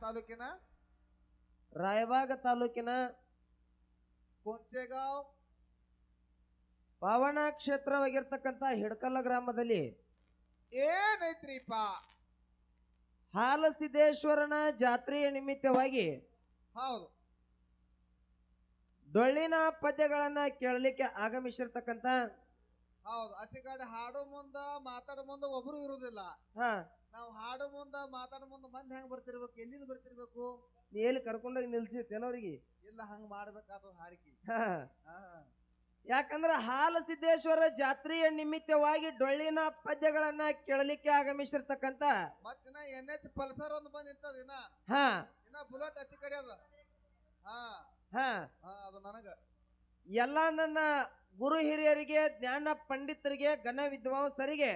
ತಾಲೂಕಿನ? ರಾಯಬಾಗ ತಾಲೂಕಿನ ಕೊಂಚೆಗಾವ್ ಪಾವನ ಕ್ಷೇತ್ರವಾಗಿರ್ತಕ್ಕಂಥ ಹಿಡ್ಕಲ್ಲ ಗ್ರಾಮದಲ್ಲಿ ಏನೈತ್ರಿಪ್ಪ? ಹಾಲಸಿದ್ದೇಶ್ವರನ ಜಾತ್ರೆಯ ನಿಮಿತ್ತವಾಗಿ ಹೌದು. ಡೊಳ್ಳಿನ ಪದ್ಯಗಳನ್ನ ಕೇಳಲಿಕ್ಕೆ ಆಗಮಿಸಿರ್ತಕ್ಕಂಥ ಹೌದು. ಅತಿ ಕಡೆ ಹಾಡೋ ಮುಂದ ಮಾತಾಡೋ ಮುಂದ ಒಬ್ರು ಇರುದಿಲ್ಲ. ಹಾ. ನಾವು ಹಾಡೋ ಮುಂದ ಮಾತಾಡೋ ಮುಂದ ಮಂದಿ ಹೆಂಗ್ ಬರ್ತಿರ್ಬೇಕು? ಎಲ್ಲಿಂದ ಬರ್ತಿರ್ಬೇಕು? ನೀ ಎಲ್ಲಿ ಕರ್ಕೊಂಡೋಗಿ ನಿಲ್ಸಿತ್ತೇನವ್ರಿಗೆ ಇಲ್ಲ ಹಂಗ ಮಾಡ್ಬೇಕಾದ ಹಾಡಿಕೆ. ಯಾಕಂದ್ರ ಹಾಲ ಸಿದ್ದೇಶ್ವರ ಜಾತ್ರೆಯ ನಿಮಿತ್ತವಾಗಿ ಡೊಳ್ಳಿನ ಪದ್ಯಗಳನ್ನ ಕೇಳಲಿಕ್ಕೆ ಆಗಮಿಸಿರ್ತಕ್ಕಂತ ಮತ್ತಿನ ಎನ್ ಎಚ್ ಪಲ್ಸರ್ ಒಂದು ಬಂದ್ ನಿಂತದ ಇನ್ನ ಹಾ. ಇನ್ನ ಬುಲೆಟ್ ಅತಿ ಕಡೆ ಅದ ಹಾ. ಹಾ ಅದು ನನಗ. ಎಲ್ಲ ನನ್ನ ಗುರು ಹಿರಿಯರಿಗೆ ಜ್ಞಾನ ಪಂಡಿತರಿಗೆ ಘನ ವಿದ್ವಾಂಸರಿಗೆ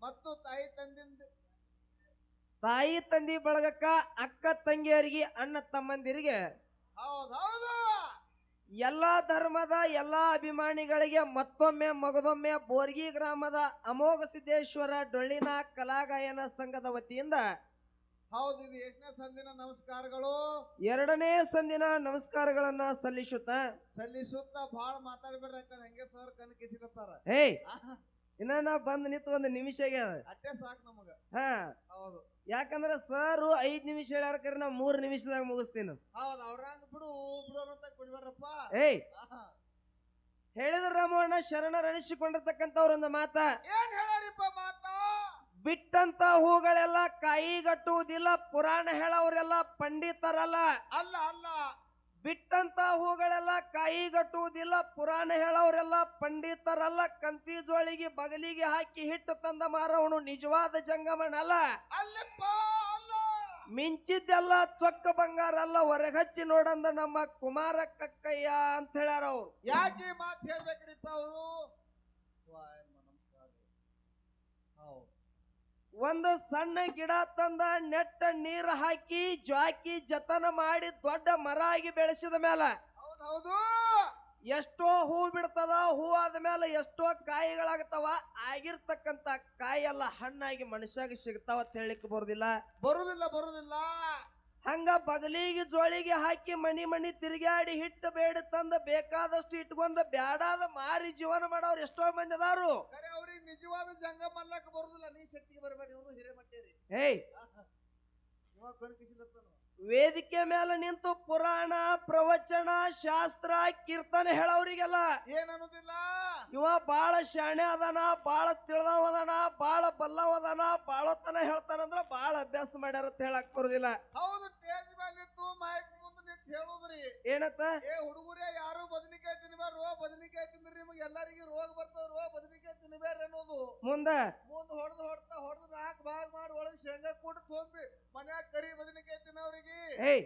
ಮತ್ತು ತಾಯಿ ತಂದಿಂದ ತಾಯಿ ತಂದಿ ಬಳಗಕ್ಕ ಅಕ್ಕ ತಂಗಿಯರಿಗೆ ಅಣ್ಣ ತಮ್ಮಂದಿರಿಗೆ ಹೌದು ಹೌದು. ಎಲ್ಲಾ ಧರ್ಮದ ಎಲ್ಲಾ ಅಭಿಮಾನಿಗಳಿಗೆ ಮತ್ತೊಮ್ಮೆ ಮಗದೊಮ್ಮೆ ಬೋರ್ಗಿ ಗ್ರಾಮದ ಅಮೋಘ ಸಿದ್ದೇಶ್ವರ ಡೊಳ್ಳಿನ ಕಲಾಗಾಯನ ಸಂಘದ ವತಿಯಿಂದ ಹೌದು ಇದು ಎಷ್ಟನೇ ಸಂದಿನ ನಮಸ್ಕಾರಗಳು. ಎರಡನೇ ಸಂದಿನ ನಮಸ್ಕಾರಗಳನ್ನ ಸಲ್ಲಿಸುತ್ತಾ. ಸಲ್ಲಿಸುತ್ತಾ ಬಹಳ ಮಾತಾಡ್ಬೇಡ್ರಿ ಯಾಕಂದ್ರೆ ಹಂಗೆ ಸರ್ ಕಣ್ ಕಿಸಿಕತ್ತಾರ ಹೇಯ್! ಇನ್ನ ನಾ ಬಂದ್ ನಿಂತು ಒಂದು ನಿಮಿಷ ಆಗ್ಯದ. ಅಟ್ಟೆ ಸಾಕು ನಮಗ. ಹಾ. ಹೌದು. ಯಾಕಂದ್ರೆ ಸರ್ ಐದ್ ನಿಮಿಷ ಹೇಳ್ಯಾರ ಕರೆ ನಾ ಮೂರ್ ನಿಮಿಷದಾಗ ಮುಗಿಸ್ತೀನಿ. ಹೌದು ಅವ್ರಂಗ ಬಿಡು ಬಿಡೋರು ಅಂತ ಬಿಡ್ಬೇಡ್ರಪ್ಪ ಏಯ್. ಹೇಳಿದ್ರ ರಾಮಣ್ಣ ಶರಣರಣಿಸಿಕೊಂಡಿರ್ತಕ್ಕಂಥವ್ರೊಂದು ಮಾತ. ಏನ್ ಹೇಳಾರಿಪ್ಪ ಮಾತಾ? ಬಿಟ್ಟಂತ ಹೂಗಳೆಲ್ಲ ಕಾಯಿಗಟ್ಟುವುದಿಲ್ಲ ಪುರಾಣ ಹೇಳೋರೆಲ್ಲ ಪಂಡಿತರಲ್ಲ. ಅಲ್ಲ ಅಲ್ಲ. ಬಿಟ್ಟಂತ ಹೂಗಳೆಲ್ಲ ಕಾಯಿಗಟ್ಟುವುದಿಲ್ಲ ಪುರಾಣ ಹೇಳೋರೆಲ್ಲ ಪಂಡಿತರಲ್ಲ. ಕಂತಿ ಜೋಳಿಗೆ ಬಗಲಿಗೆ ಹಾಕಿ ಹಿಟ್ಟು ತಂದ ಮಾರವನು ನಿಜವಾದ ಅಲ್ಲಪ್ಪ ಅಲ್ಲ. ಮಿಂಚಿದ್ದೆಲ್ಲ ಚೊಕ್ಕ ಬಂಗಾರ ಅಲ್ಲ. ಹೊರಗಚ್ಚಿ ನೋಡಂದ ನಮ್ಮ ಕುಮಾರ ಕಕ್ಕಯ್ಯ ಅಂತ ಹೇಳ್ಯಾರ ಅವ್ರು. ಯಾಕೆ ಮಾತು ಹೇಳ್ಬೇಕ್ರಿಪ್ಪ ಅವರು ನಮಸ್ಕಾರ ಹೌದು ಒಂದು ಸಣ್ಣ ಗಿಡ ತಂದ ನೆಟ್ಟ ನೀರು ಹಾಕಿ ಜಾಕಿ ಜತನ ಮಾಡಿ ದೊಡ್ಡ ಮರ ಆಗಿ ಬೆಳೆಸಿದ ಮೇಲೆ ಹೌದು ಹೌದು ಎಷ್ಟೋ ಹೂ ಬಿಡ್ತದ ಹೂ ಆದ ಮೇಲೆ ಎಷ್ಟೋ ಕಾಯಿಗಳಾಗ್ತಾವ. ಆಗಿರ್ತಕ್ಕಂತ ಕಾಯಿ ಎಲ್ಲ ಹಣ್ಣಾಗಿ ಮನುಷ್ಯಾಗ ಸಿಗ್ತಾವ ಅಂತ ಹೇಳಿಕ್ ಬರುದಿಲ್ಲ. ಬರುದಿಲ್ಲ ಬರುದಿಲ್ಲ. ಹಂಗ ಬಗಲಿಗೆ ಜೋಳಿಗೆ ಹಾಕಿ ಮನಿ ಮನಿ ತಿರುಗಾಡಿ ಹಿಟ್ಟು ಬೇಡ ತಂದ ಬೇಕಾದಷ್ಟು ಇಟ್ಕೊಂಡ ಬ್ಯಾಡಾದ ಮಾರಿ ಜೀವನ ಮಾಡೋರು ಎಷ್ಟೋ ಮಂದಿ ಅದಾರು. ಅವ್ರಿಗೆ ನಿಜವಾದ ಜಂಗ ಮಲ್ಲಕ್ಕೆ ಬರುದಿಲ್ಲ. ನೀ ಶಕ್ತಿಗೆ ಬರಬೇಡಿ ಇವರು ಹಿರೇಮಟ್ಟೇರಿ ಕಿಸಿಲತ್ತನು ವೇದಿಕೆ ಮೇಲೆ ನಿಂತು ಪುರಾಣ ಪ್ರವಚನ ಶಾಸ್ತ್ರ ಕೀರ್ತನೆ ಹೇಳೋರಿಗೆಲ್ಲ. ಏನನ್ನೋದಿಲ್ಲ ಇವ ಬಾಳ ಶಾಣೆ ಅದಾನ ಬಾಳ ತಿಳ್ದವ ಅದಾನ ಬಾಳ ಬಲ್ಲವ ಅದಾನ ಬಾಳತನ ಹೇಳ್ತಾನಂದ್ರ ಬಾಳ ಅಭ್ಯಾಸ ಮಾಡ್ಯಾರ ಅಂತ ಹೇಳಕ್ ಬರುದಿಲ್ಲ ಹೌದು ಸ್ಟೇಜ್ ಮೇಲೆ ನಿಂತು ಮೈಕ್ ಮುಂದೆ ನಿಂತು ಹೇಳುದ್ರಿ ಏನತ್ತ? ಏ ಹುಡುಗರೇ ಯಾರು ಬದನಿಕಾಯಿ ತಿನ್ಬೇಡ್ರೋ ಬದನಿಕಾಯಿ ತಿಂದ್ರಿ ನಿಮಗೆ ಎಲ್ಲರಿಗೂ ರೋಗ ಬರ್ತದ್ರೋ. ಬದನಿಕಾಯಿ ತಿನ್ಬೇಡ್ರಿ ಅನ್ನೋದು. ಮುಂದ? ಮುಂದ ಹೊಡೆದು ಹೊಡ್ತಾ ಹೊಡೆದು ನಾಲ್ಕು ಭಾಗ ಮಾಡಿ ಒಳಗೆ ಶೇಂಗಾ ಕೂಡಿ ತುಂಬಿ ಮನ್ಯಾಗ ಕರಿ ಬದನಿಕಾಯಿ ತಿನ್ನೋರಿಗೆ ಏಯ್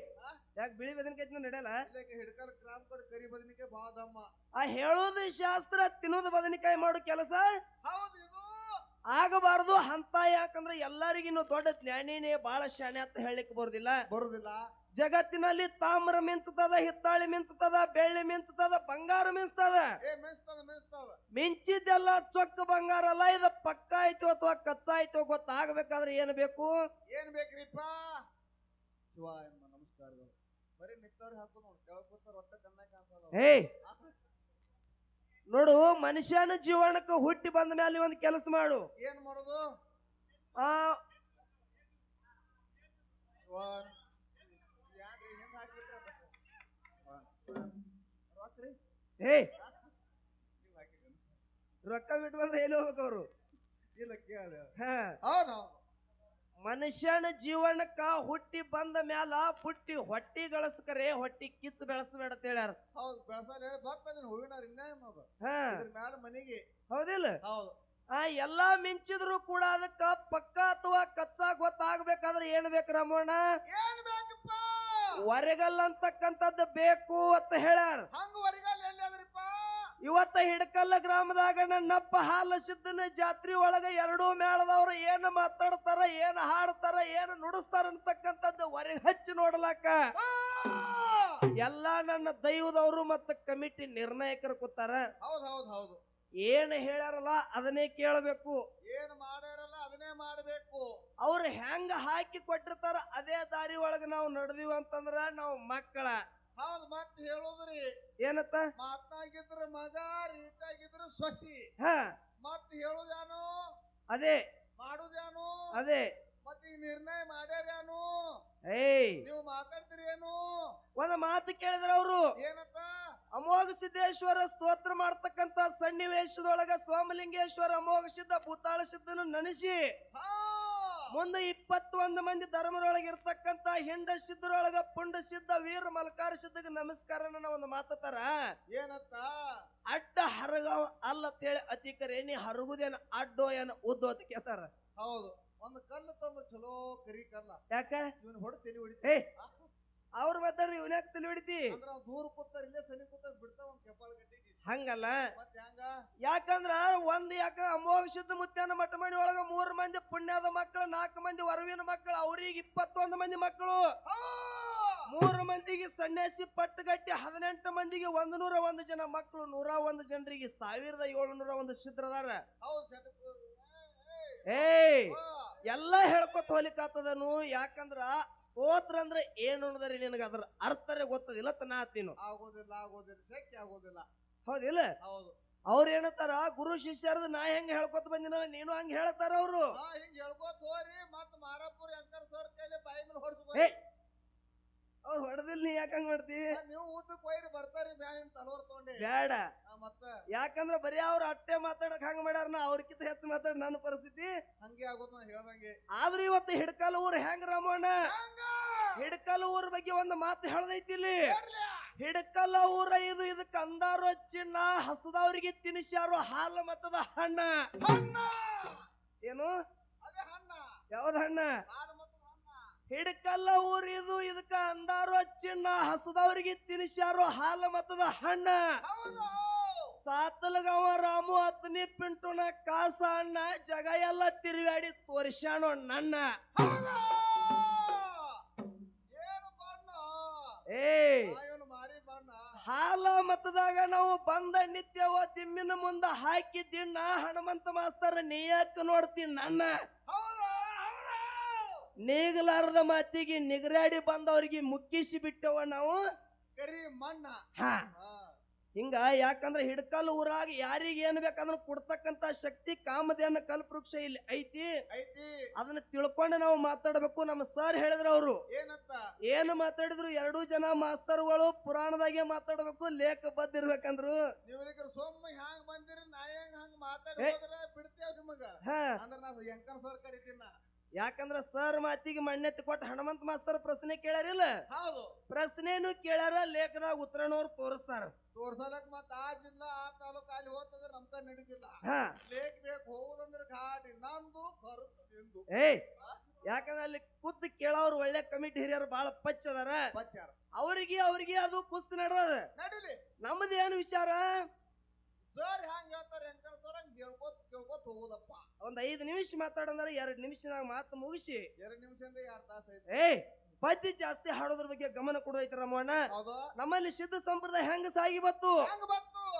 ಯಾಕೆ ಬಿಳಿ ಬದನಿಕಾಯಿ ನಡೆಯಲ್ಲ? ಇಲ್ಲಕ್ಕೆ ಹಿಡ್ಕಲ್ ಗ್ರಾಮ ಕಡೆ ಕರಿ ಬದನಿಕಾಯಿ ಬಹಳ ದಮ್ಮ. ಆ ಹೇಳೋದು ಶಾಸ್ತ್ರ ತಿನ್ನೋದು ಬದನಿಕಾಯಿ ಮಾಡೋ ಕೆಲಸ? ಹೌದು ಇದು. ಆಗಬಾರದು ಅಂತ ಯಾಕಂದ್ರೆ ಎಲ್ಲರಿಗಿನ್ನು ದೊಡ್ಡ ಜ್ಞಾನಿನೇ ಬಹಳ ಶಾಣೆ ಅಂತ ಹೇಳಲಿಕ್ಕೆ ಬರುದಿಲ್ಲ. ಬರುದಿಲ್ಲ. ಜಗತ್ತಿನಲ್ಲಿ ತಾಮ್ರ ಮಿಂಚತದ ಹಿತ್ತಾಳಿ ಮಿಂಚತದ ಬೆಳ್ಳಿ ಮಿಂಚತದ ಬಂಗಾರ ಮಿಂಚತದ ಮಿಂಚಿದ್ದೆಲ್ಲ ಚೊಕ್ಕ ಬಂಗಾರ ಅಲ್ಲ ಇದು ಪಕ್ಕ ಆಯ್ತು ಅಥವಾ ಕಚ್ಚ ಆಯ್ತು ಗೊತ್ತಾಗಬೇಕಾದ್ರೆ ಏನು ಬೇಕು? ಏನ್ ಬೇಕ್ರಿಪ್ಪ? ನಮಸ್ಕಾರಗಳು. ಬರೀ ನಿತ್ತವ್ರು ಹಾಕೋದು ನೋಡಿ ಮನುಷ್ಯನ ಜೀವನಕ್ಕೆ ಹುಟ್ಟಿ ಬಂದ ಮೇಲೆ ಒಂದು ಕೆಲಸ ಮಾಡು. ಏನ್ ಮಾಡೋದು? ಆ ಯಾಕ್ರಿ ಹಿಂಗ್ ಹಾಕ್ಬಿಟ್ರೆ ಬರ್ತದೆ? ರೊಕ್ಕ್ರಿ? ಏಯ್? ರೊಕ್ಕ ಬಿಟ್ಟು ಬಂದ್ರೆ ಎಲ್ಲಿ ಹೋಗ್ಬೇಕು ಅವರು? ಮನುಷ್ಯನ ಜೀವನಕ್ಕ ಹುಟ್ಟಿ ಬಂದ ಮ್ಯಾಲ ಪುಟ್ಟಿ ಹೊಟ್ಟಿ ಗಳಸ್ಕರೆ ಹೊಟ್ಟಿ ಕಿಚ್ಚು ಬೆಳೆಸಬೇಡ ಅಂತ ಹೇಳ್ಯಾರ. ಹೌದು ಬೆಳಸಲ್ ಹೇಳಿ ಬತ್ತ ನೀನ್ ಹೂವಿನ ಮ್ಯಾಲ ಮನಿಗೆ. ಹೌದಿಲ್ಲ? ಹೌದು. ಆ ಎಲ್ಲಾ ಮಿಂಚಿದ್ರು ಕೂಡ ಅದಕ್ಕ ಪಕ್ಕ ಅಥವಾ ಕಚ್ಚಾ ಗೊತ್ತಾಗ್ಬೇಕಾದ್ರೆ ಏನ್ ಬೇಕು ರಮಣ? ಏನ್ ಬೇಕಪ್ಪ? ಹೊರಗಲ್ ಅಂತಕ್ಕಂಥದ್ದು ಬೇಕು ಅಂತ ಹೇಳ್ಯಾರ. ಹಂಗ ಇವತ್ತ ಹಿಡಕಲ್ಲ ಗ್ರಾಮದಾಗ ನನ್ನಪ್ಪ ಹಾಲ ಸಿದ್ದನ ಜಾತ್ರೆ ಒಳಗ ಎರಡೂ ಮೇಳದವ್ರು ಏನು ಮಾತಾಡ್ತಾರ ಏನು ಹಾಡ್ತಾರ ಏನು ನುಡಿಸ್ತಾರ ಅಂತಕ್ಕಂಥದ್ದು ಹೊರಗೆ ಹಚ್ಚಿ ನೋಡ್ಲಾಕ. ಎಲ್ಲ ನನ್ನ ದೈವದವರು ಮತ್ತು ಕಮಿಟಿ ನಿರ್ಣಾಯಕರು ಕೂತಾರ. ಹೌದು ಹೌದು ಹೌದು. ಏನು ಹೇಳ್ಯಾರಲ್ಲ ಅದನ್ನೇ ಕೇಳಬೇಕು. ಏನು ಮಾಡ್ಯಾರಲ್ಲ ಅದನ್ನೇ ಮಾಡಬೇಕು. ಅವ್ರು ಹೆಂಗ ಹಾಕಿ ಕೊಟ್ಟಿರ್ತಾರ ಅದೇ ದಾರಿ ಒಳಗೆ ನಾವು ನಡೆದಿವಿ ಅಂತಂದ್ರ ನಾವು ಮಕ್ಕಳ. ಹೌದ್ ಹೇಳೋದ್ರಿ. ಏನತ್ತ? ಮಾತಾಗಿದ್ರ ಮಗ ರೀತಿಯಾಗಿದ್ರ ಸೊಸಿ. ಹಾ. ಮತ್ ಹೇಳೋದ್ಯಾನು? ಅದೇ. ಮಾಡುದ್ಯಾನು? ಅದೇ. ಮತ್ ಈಗ ನಿರ್ಣಯ ಮಾಡ್ಯಾರ್ಯಾನು? ಏಯ್. ನೀವು ಮಾತಾಡ್ತೀರಿ ಏನು? ಒಂದ್ ಮಾತು ಕೇಳಿದ್ರ ಅವರು ಏನತ್ತ? ಅಮೋಘ ಸಿದ್ದೇಶ್ವರ ಸ್ತೋತ್ರ ಮಾಡ್ತಕ್ಕಂತ ಸನ್ನಿವೇಶದೊಳಗ ಸೋಮಲಿಂಗೇಶ್ವರ ಅಮೋಘ ಸಿದ್ಧ ಭೂತಾಳ ಸಿದ್ಧನ ನೆನೆಸಿ. ಹಾ. ಮುಂದೆ ಇಪ್ಪತ್ತೊಂದು ಮಂದಿ ಧರ್ಮದೊಳಗೆ ಇರ್ತಕ್ಕಂತ ಹಿಂಡ ಸಿದ್ಧರೊಳಗ ಪುಂಡ ಸಿದ್ಧ ವೀರ ಮಲ್ಕಾರ ಸಿದ್ಧಗ ನಮಸ್ಕಾರನ ಒಂದು ಮಾತಾರ ಏನತ್ತ? ಅಡ್ಡ ಹರಗ ಅಲ್ಲ ತೇಳಿ ಅತಿಕರೆ ನೀ ಹರಗುದೇನ ಅಡ್ಡೋ ಏನ ಉದ್ದೋ ಅಂತ ಕೇಳ್ತಾರ? ಹೌದು. ಒಂದು ಕಲ್ಲು ತಮ್ಮ ಚಲೋ ಕರಿ ಕಲ್ಲ ಯಾಕ? ಇವನ್ ಹೊಡೆ ತಲಿ ಹೊಡಿತ. ಅವ್ರು ಮಾತಾಡ್ರಿ ಇವನ್ಯಾಕ ತಲೆ ಹೊಡಿತಿ? ಅಂದ್ರೆ ದೂರ ಕೂತಾರ ಇಲ್ಲೇ ಸನಿ ಕೂತಾರ ಬಿಡ್ತಾವ ಒಂದ್ ಕೆಪಾಳ ಗಟ್ಟಿಗೆ ಹಂಗಲ್ಲ. ಯಾಕಂದ್ರ ಒಂದ್ ಯಾಕ ಅಮೋಘ ಸಿದ್ಧ ಮುತ್ಯಾನ ಮಠ ಮಣಿ ಒಳಗ ಮೂರ್ ಮಂದಿ ಪುಣ್ಯದ ಮಕ್ಕಳು ನಾಲ್ಕು ಮಂದಿ ವರವಿನ ಮಕ್ಕಳು ಅವ್ರಿಗೆ ಇಪ್ಪತ್ತೊಂದು ಮಂದಿ ಮಕ್ಕಳು! ಮೂರು ಮಂದಿಗೆ ಸನ್ಯಾಸಿ ಪಟ್ಟಗಟ್ಟಿ ಹದಿನೆಂಟು ಮಂದಿಗೆ ಒಂದ್ ನೂರ ಒಂದು ಜನ ಮಕ್ಕಳು ನೂರ ಒಂದು ಜನರಿಗೆ ಸಾವಿರದ ಏಳುನೂರ ಒಂದು ಸೆಟಪ್ ಏಯ್! ಎಲ್ಲ ಹೇಳ್ಕೊತ ಹೋಲಿಕಾತದನು ಯಾಕಂದ್ರ ಸ್ತೋತ್ರ ಅಂದ್ರೆ ಏನು ಅನ್ನೋದ್ರಿ ನಿನಗ ಅದ್ರ ಅರ್ಥರೇ ಗೊತ್ತದಿಲ್ಲ ತನ ಆತೀನು. ಆಗೋದಿಲ್ಲ ಆಗೋದಿಲ್ಲ ಶಕ್ತಿ ಆಗೋದಿಲ್ಲ. ಹೌದಿಲ್ಲ? ಹೌದು. ಅವ್ರ ಏನತ್ತಾರ ಗುರು ಶಿಷ್ಯರದ ನಾ ಹೆಂಗ್ ಹೇಳ್ಕೊತ ಬಂದಿನಲ್ಲ ನೀನು ಹಂಗ ಹೇಳ್ತಾರ ಅವರು. ಹಾ ಹೇಳ್ಕೊತ ಹೋರಿ ಮತ್ ಮಾರಾಪುರಿ ಅಂಕರ್ ಸರ್ ಕೈಲಿ ಬಾಯಿ ಮೇಲೆ! ಹೊಡ್ಸ್ಬೋದು ಅವ್ರು ಹೊಡೆದಿಲ್ಲ ನೀ ಯಾಕಂಗ್ ಹಂಗ ಮಾಡ್ತಿ ನೀವು ಊಟಕ್ ಹೋಯ್ರಿ ಬರ್ತಾರಿ ಮ್ಯಾಲಿನ ತಲವಾರ್ ತಗೊಂಡಿ ಬೇಡ ಮತ್ತ ಯಾಕಂದ್ರ ಬರೀ ಅವ್ರ ಅಟ್ಟೆ ಮಾತಾಡಕ್ ಹಂಗ ಮಾಡ್ಯಾರ ನಾ ಅವ್ರಕ್ಕಿಂತ ಹೆಚ್ಚು ಮಾತಾಡ ನನ್ನ ಪರಿಸ್ಥಿತಿ. ಹಂಗೆ ಆಗೋದು ನಾ ಹೇಳ್ದಂಗೆ. ಆದ್ರೂ ಇವತ್ತು ಹಿಡ್ಕಲ್ ಊರ್ ಹೆಂಗ್ ರಾಮಣ್ಣ! ಹಿಡ್ಕಲ್ ಊರ್ ಬಗ್ಗೆ ಒಂದು ಮಾತು ಹೇಳ್ದೈತಿ ಇಲ್ಲಿ. ಹಿಡ್ಕಲ್ ಊರ ಇದು ಇದಕ್ಕ ಅಂದಾರೋ ಚಿನ್ನ ಹಸದವ್ರಿಗೆ ತಿನಿಸ್ಯಾರು ಹಾಲು ಮತ್ತದ ಹಣ್ಣ! ಏನು? ಯಾವ್ದ ಹಣ್ಣ? ಹಿಡ್ಕಲ್ಲ ಊರ್ ಇದು ಇದಕ್ಕ ಅಂದಾರೋ ಚಿನ್ನ ಹಸದವ್ರಿಗೆ ತಿನಿಸ್ಯಾರೋ ಹಾಲು ಮತ್ತದ ಹಣ್ಣ. ಸಾತಲಗವ ರಾಮು ಹತ್ತನಿ ಪಿಂಟುನ ಕಾಸ ಅಣ್ಣ ಜಗ ಎಲ್ಲ ತಿರುಗಾಡಿ ತೋರಿಸೋ ನನ್ನ. ಏ ಹಾಲ ಮತದಾಗ ನಾವು ಬಂದ ನಿತ್ಯವ ದಿಮ್ಮಿನ ಮುಂದ ಹಾಕಿ ದಿಣ್ಣ ಹನುಮಂತ ಮಾಸ್ತರ ನೀಯಕ್ ನೋಡ್ತೀನಿ ನನ್ನ. ನೀಗಲಾರದ ಮಾತಿಗೆ ನಿಗರಾಡಿ ಬಂದವ್ರಿಗೆ ಮುಕ್ಕಿಸಿ ಬಿಟ್ಟವ ನಾವು? ಕರಿ ಮಣ್ಣ. ಹಾ. ಹಿಂಗ ಯಾಕಂದ್ರೆ ಹಿಡ್ಕಲ್ ಊರಾಗ ಯಾರಿಗೆ ಏನ್ ಬೇಕಂದ್ರೆ ಕೊಡ್ತಕ್ಕಂತ ಶಕ್ತಿ ಕಾಮಧೇನ ಕಲ್ಪವೃಕ್ಷ ಇಲ್ಲಿ ಐತಿ. ಐತಿ. ಅದನ್ನ ತಿಳ್ಕೊಂಡು ನಾವು ಮಾತಾಡ್ಬೇಕು. ನಮ್ಮ ಸರ್ ಹೇಳಿದ್ರು ಅವರು. ಏನು ಮಾತಾಡಿದ್ರು? ಎರಡೂ ಜನ ಮಾಸ್ತರ್ಗಳು ಪುರಾಣದಾಗೆ ಮಾತಾಡಬೇಕು ಲೇಖ ಬದ್ದಿರ್ಬೇಕಂದ್ರು ಹಾ. ಯಾಕಂದ್ರ ಸರ್ ಮಾತಿಗೆ ಮಣ್ಣೆತ್ತಿ ಕೊಟ್ಟು ಹನುಮಂತ ಮಾಸ್ತರ್ ಪ್ರಶ್ನೆ ಕೇಳಾರಿಲ್ಲ ಹೌದು. ಪ್ರಶ್ನೆನು ಕೇಳ್ಯಾರ ಲೇಖದಾಗ ಉತ್ತರನವ್ರು ತೋರಿಸ್ತಾರ. ತೋರ್ಸಲಕ್ ಮತ್ತ ಆ ಜಿಲ್ಲಾ ಆ ತಾಲೂಕು ಅಲ್ಲಿ ಹೋತಂದ್ರ ನಮ್ ಕಡೆ ನಡೀತಿಲ್ಲ ಹಾ. ಲೇಕ್ ಬೇಕು ಹೋಗುದಂದ್ರ ಘಾಟಿ ನಂದು ನಿಂದು. ಏಯ್ ಯಾಕಂದ್ರೆ ಅಲ್ಲಿ ಕುತ್ ಕೇಳೋರು ಒಳ್ಳೆ ಕಮಿಟಿ ಹಿರಿಯರು ಬಹಳ ಪಚ್ಚದಾರ ಅವ್ರಿಗೆ ಅವ್ರಿಗೆ ಅದು ಕುಸ್ತು ನಡ್ದದ. ನಮ್ದು ಏನು ವಿಚಾರ? ಸರ್ ಹ್ಯಾಂಗ್ ಹೇಳ್ತಾರ ಎಂಕರ್ ಸರ್ ಹಂಗ್ ಕೇಳ್ಕೋತ ಹೋಗುದಪ್ಪ. ಒಂದ್ ಐದು ನಿಮಿಷ ಮಾತಾಡಂದ್ರ ಎರಡು ನಿಮಿಷದಾಗ ಮಾತು ಮುಗಿಸಿ. ಎರಡು ನಿಮಿಷದಿಂದ ಎರಡ್ ತಾಸ ಐತೆ ಏಯ್ ಪದ್ಯ ಜಾಸ್ತಿ ಹಾಡೋದ್ರ ಬಗ್ಗೆ ಗಮನ ಕೊಡೋದೈತಿ ರಮಣ್ಣ ನಮ್ಮಲ್ಲಿ ಸಿದ್ಧ ಸಂಪ್ರದಾಯ ಹೆಂಗ ಸಾಗಿ ಬತ್ತು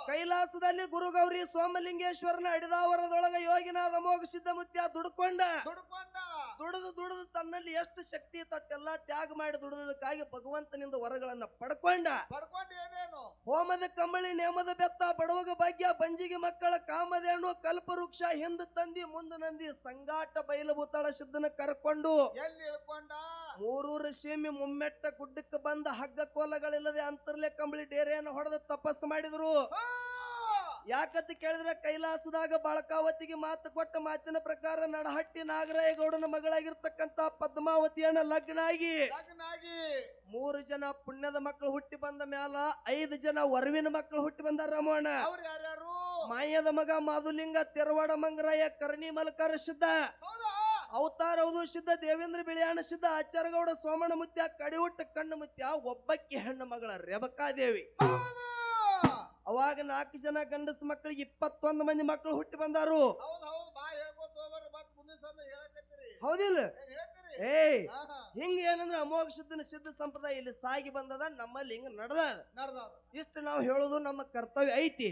ಕೈಲಾಸದಲ್ಲಿ ಗುರುಗೌರಿ ಸೋಮಲಿಂಗೇಶ್ವರನ ಅಡಿದಾವರದೊಳಗ ಯೋಗಿನಾದ ಮೋಗ ಸಿದ್ಧ ಮುತ್ಯ ದುಡ್ಕೊಂಡ. ದುಡ್ಕೊಂಡ. ದುಡಿದು ದುಡಿದು ತನ್ನಲ್ಲಿ ಎಷ್ಟು ಶಕ್ತಿ ತಟ್ಟೆಲ್ಲ ತ್ಯಾಗ ಮಾಡಿ ದುಡಿದಕ್ಕಾಗಿ ಭಗವಂತನಿಂದ ವರಗಳನ್ನ ಪಡ್ಕೊಂಡ. ಪಡ್ಕೊಂಡ್ ಏನೇನು? ಹೋಮದ ಕಂಬಳಿ ನೇಮದ ಬೆತ್ತ ಬಡವಗ ಭಾಗ್ಯ ಬಂಜಿಗೆ ಮಕ್ಕಳ ಕಾಮಧೇನು ಕಲ್ಪವೃಕ್ಷ ಹಿಂದ ತಂದಿ ಮುಂದ ನಂದಿ ಸಂಗಾಟ ಬಯಲಭೂತಾಳ ಶುದ್ಧನ ಕರ್ಕೊಂಡು ಎಲ್ಲಿ ಇಳ್ಕೊಂಡ? ಮೂರೂರ ಸೀಮೆ ಮುಮ್ಮೆಟ್ಟ ಗುಡ್ಡಕ್ಕೆ ಬಂದ ಹಗ್ಗ ಕೋಲಗಳಿಲ್ಲದೆ ಅಂತರ್ಲೆ ಕಂಬಳಿ ಡೇರೆಯನ್ನು ಹೊಡೆದು ತಪಸ್ಸು ಮಾಡಿದ್ರು! ಯಾಕಂತ ಕೇಳಿದ್ರೆ ಕೈಲಾಸದಾಗ ಬಾಳಕಾವತಿಗೆ ಮಾತು ಕೊಟ್ಟ ಮಾತಿನ ಪ್ರಕಾರ ನಡಹಟ್ಟಿ ನಾಗರಾಯಗೌಡನ ಮಗಳಾಗಿರ್ತಕ್ಕಂತ ಪದ್ಮಾವತಿಯನ್ನ ಲಗ್ನ ಆಗಿ ಮೂರು ಜನ ಪುಣ್ಯದ ಮಕ್ಕಳು ಹುಟ್ಟಿ ಬಂದ ಮ್ಯಾಲ ಐದು ಜನ ವರವಿನ ಮಕ್ಕಳು ಹುಟ್ಟಿ ಬಂದ ರಮಣ ಮಾಯದ ಮಗ ಮಾಧುಲಿಂಗ ತೆರವಾಡ ಮಂಗರಾಯ ಕರ್ಣಿ ಮಲ್ಕಾರ ಸಿದ್ಧ ಅವತಾರ ಹೌದು ಸಿದ್ಧ ದೇವೇಂದ್ರ ಬಿಳಿಯಾಣ ಸಿದ್ಧ ಆಚಾರಗೌಡ ಸೋಮಣ ಮುತ್ಯ ಕಡಿಹುಟ್ಟ ಕಣ್ಣು ಮುತ್ಯ ಒಬ್ಬಕ್ಕಿ ಹೆಣ್ಣು ಮಗಳ ರೇಬಕಾದೇವಿ ಅವಾಗ ನಾಲ್ಕು ಜನ ಗಂಡಸ ಮಕ್ಕಳಿಗೆ ಇಪ್ಪತ್ತೊಂದು ಮಂದಿ ಮಕ್ಕಳು ಹುಟ್ಟಿ ಬಂದಾರು. ಹೌದಿಲ್ಲ? ಏಯ್ ಹಿಂಗ ಏನಂದ್ರ ಅಮೋಘ ಸಿದ್ಧನ ಸಿದ್ಧ ಸಂಪ್ರದಾಯ ಇಲ್ಲಿ ಸಾಗಿ ಬಂದದ ನಮ್ಮಲ್ಲಿ ಹಿಂಗ ನಡ್ದ ಇಷ್ಟು ನಾವು ಹೇಳೋದು ನಮ್ಮ ಕರ್ತವ್ಯ ಐತಿ.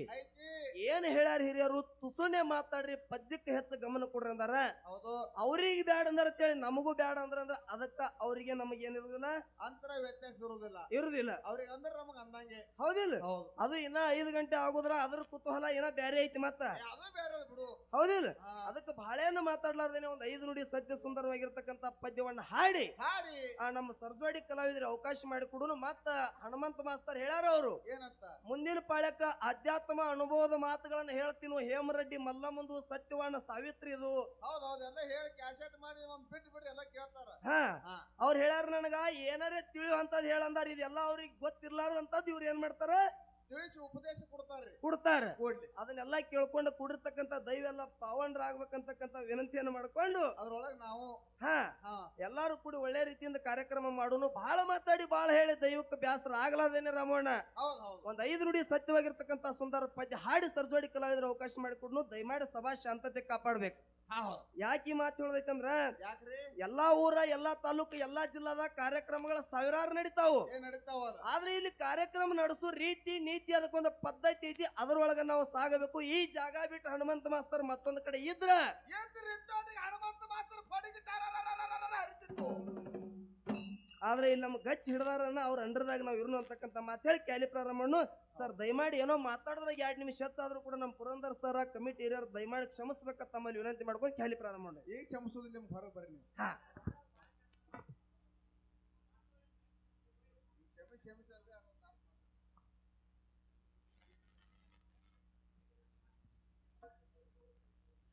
ಏನ್ ಹೇಳ್ಯಾರ ಹಿರಿಯರು? ತುಸುನೆ ಮಾತಾಡ್ರಿ ಪದ್ಯಕ್ಕೆ ಹೆಚ್ಚು ಗಮನ ಕೊಡ್ರಿ ಅಂದಾರ. ಹೌದು. ಅವ್ರಿಗೆ ಬ್ಯಾಡ ಅಂದ್ರೆ ಅಂತೇಳಿ ನಮಗೂ ಬ್ಯಾಡ ಅಂದ್ರ ಅಂದ್ರ ಅದಕ್ಕ ಅವ್ರಿಗೆ ಏನ್ ಇರುದಿಲ್ಲ? ಅಂತರ ವ್ಯತ್ಯಾಸ ಇರುವುದಿಲ್ಲ ಇರುದಿಲ್ಲ. ಅವ್ರಿಗೆ ಅಂದ್ರೆ ನಮಗ ಅಂದಂಗೆ. ಹೌದಿಲ್ಲ? ಹೌದು. ಅದು ಇನ್ನ ಐದು ಗಂಟೆ ಆಗೋದ್ರ ಅದ್ರ ಕುತೂಹಲ ಇನ್ನ ಬ್ಯಾರೆ ಐತಿ ಮತ್ತ. ಅದು ಬೇರೆ ಬಿಡು. ಹೌದಿಲ್ಲ. ಅದಕ್ಕೆ ಬಹಳೇನು ಮಾತಾಡ್ಲಾರ್ದೇನೆ ಒಂದ್ ಐದು ನುಡಿ ಸತ್ಯ ಸುಂದರವಾಗಿರ್ತಕ್ಕಂತ ಪದ್ಯವನ್ನ ಹಾಡಿ. ಹಾಡಿ. ಆ ನಮ್ಮ ಸರ್ಜವಾಡಿ ಕಲಾವಿದರಿಗೆ ಅವಕಾಶ ಮಾಡಿಕೊಡುನು ಮತ್ತ ಹನುಮಂತ ಮಾಸ್ತರ್ ಹೇಳ್ಯಾರ ಅವರು. ಏನಂತ? ಮುಂದಿನ ಪಾಳ್ಯಕ್ಕ ಅಧ್ಯಾತ್ಮ ಅನುಭವದ ಮಾತುಗಳನ್ನ ಹೇಳ್ತೀನೋ ಹೇಮರೆಡ್ಡಿ ಮಲ್ಲಮ್ಮಂದು ಸತ್ಯವಾನ ಸಾವಿತ್ರಿ ಇದು. ಹೌದ್ ಹೌದ್ ಎಲ್ಲ ಹೇಳಿ ಕ್ಯಾಸೆಟ್ ಮಾಡಿ ನಮ್ ಬಿಟ್ಟು ಬಿಟ್ಟು ಎಲ್ಲ ಕೇಳ್ತಾರ. ಹಾ ಹಾ. ಅವ್ರು ಹೇಳ್ಯಾರ ನನಗ ಏನಾರೇ ತಿಳಿಯುವಂತದ್ ಹೇಳಂದಾರ ಇದೆಲ್ಲ ಅವ್ರಿಗೆ ಗೊತ್ತಿರ್ಲಾರ್ದಂತದ್ ಇವ್ರು ಏನ್ ಮಾಡ್ತಾರ? ತಿಳಿಸಿ ಉಪದೇಶ ಕೊಡ್ತಾರೆ. ಕೊಡ್ತಾರೆ. ಕೊಡ್ಲಿ. ಅದನ್ನೆಲ್ಲ ಕೇಳ್ಕೊಂಡು ಕುಡಿರ್ತಕ್ಕಂತ ದೈವ ಎಲ್ಲ ಪಾವನರಾಗ್ಬೇಕಂತಕ್ಕಂತ ವಿನಂತಿಯನ್ನು ಮಾಡ್ಕೊಂಡು ಅದ್ರೊಳಗೆ ನಾವು ಹಾ ಎಲ್ಲಾರು ಕೂಡಿ ಒಳ್ಳೆ ರೀತಿಯಿಂದ ಕಾರ್ಯಕ್ರಮ ಮಾಡೋನು. ಬಹಳ ಮಾತಾಡಿ ಬಹಳ ಹೇಳಿ ದೈವಕ್ಕೆ ಬ್ಯಾಸರ ಆಗ್ಲಾದೇನೆ ರಾಮಣ್ಣ ಒಂದ್ ಐದು ನುಡಿ ಸತ್ಯವಾಗಿರ್ತಕ್ಕಂತ ಸುಂದರ ಪದ್ಯ ಹಾಡಿ ಸರ್ಜೋಡಿ ಕಲಾವಿದರ ಅವಕಾಶ ಮಾಡಿಕೊಡ್ನು. ದಯಮಾಡಿ ಸಭಾ ಶಾಂತತೆ ಕಾಪಾಡ್ಬೇಕು. ಯಾಕೆ ಈ ಮಾತು ಹೇಳದೈತಂದ್ರ ಯಾಕ್ರಿ? ಎಲ್ಲಾ ಊರ ಎಲ್ಲಾ ತಾಲೂಕು ಎಲ್ಲಾ ಜಿಲ್ಲಾದ ಕಾರ್ಯಕ್ರಮಗಳ ಸಾವಿರಾರು ನಡೀತಾವ. ಆದ್ರೆ ಇಲ್ಲಿ ಕಾರ್ಯಕ್ರಮ ನಡೆಸೋ ರೀತಿ ನೀತಿ ಅದಕ್ಕೊಂದು ಪದ್ಧತಿ ಐತಿ ಅದ್ರೊಳಗ ನಾವು ಸಾಗಬೇಕು. ಈ ಜಾಗ ಬಿಟ್ಟು ಹನುಮಂತ ಮಾಸ್ತರ್ ಮತ್ತೊಂದು ಕಡೆ ಇದ್ರ ಆದ್ರೆ ಇಲ್ಲಿ ನಮ್ಗೆ ಗಚ್ಚಿ ಹಿಡ್ದಾರನ್ನ ಅವ್ರ ಅಂಡರ್ದಾಗ ನಾವು ಇರ್ನು ಅಂತಕ್ಕಂಥ ಮಾತು ಹೇಳಿ ಕ್ಯಾಲಿ ಪ್ರಾರಂಭ ಸರ್ ದಯಮಾಡಿ ಏನೋ ಮಾತಾಡಿದ್ರಾಗ ಎರಡು ನಿಮಿಷ ಹೆಚ್ಚಾದ್ರೂ ಕೂಡ ನಮ್ಮ ಪುರಂದರ್ ಸರ್ ಕಮಿಟಿ ಹಿರಿಯರು ದಯಮಾಡಿ ಕ್ಷಮಿಸ್ಬೇಕಂತ ತಮ್ಮಲ್ಲಿ ವಿನಂತಿ ಮಾಡ್ಕೊಂಡು ಕ್ಯಾಲಿ ಪ್ರಾರಂಭ ಮಾಡಿ ಈಗ ಕ್ಷಮಿಸೋದು ನಿಮ್ಗೆ ಹೊರಗೆ ಬರ್ರಿ ಹಾ.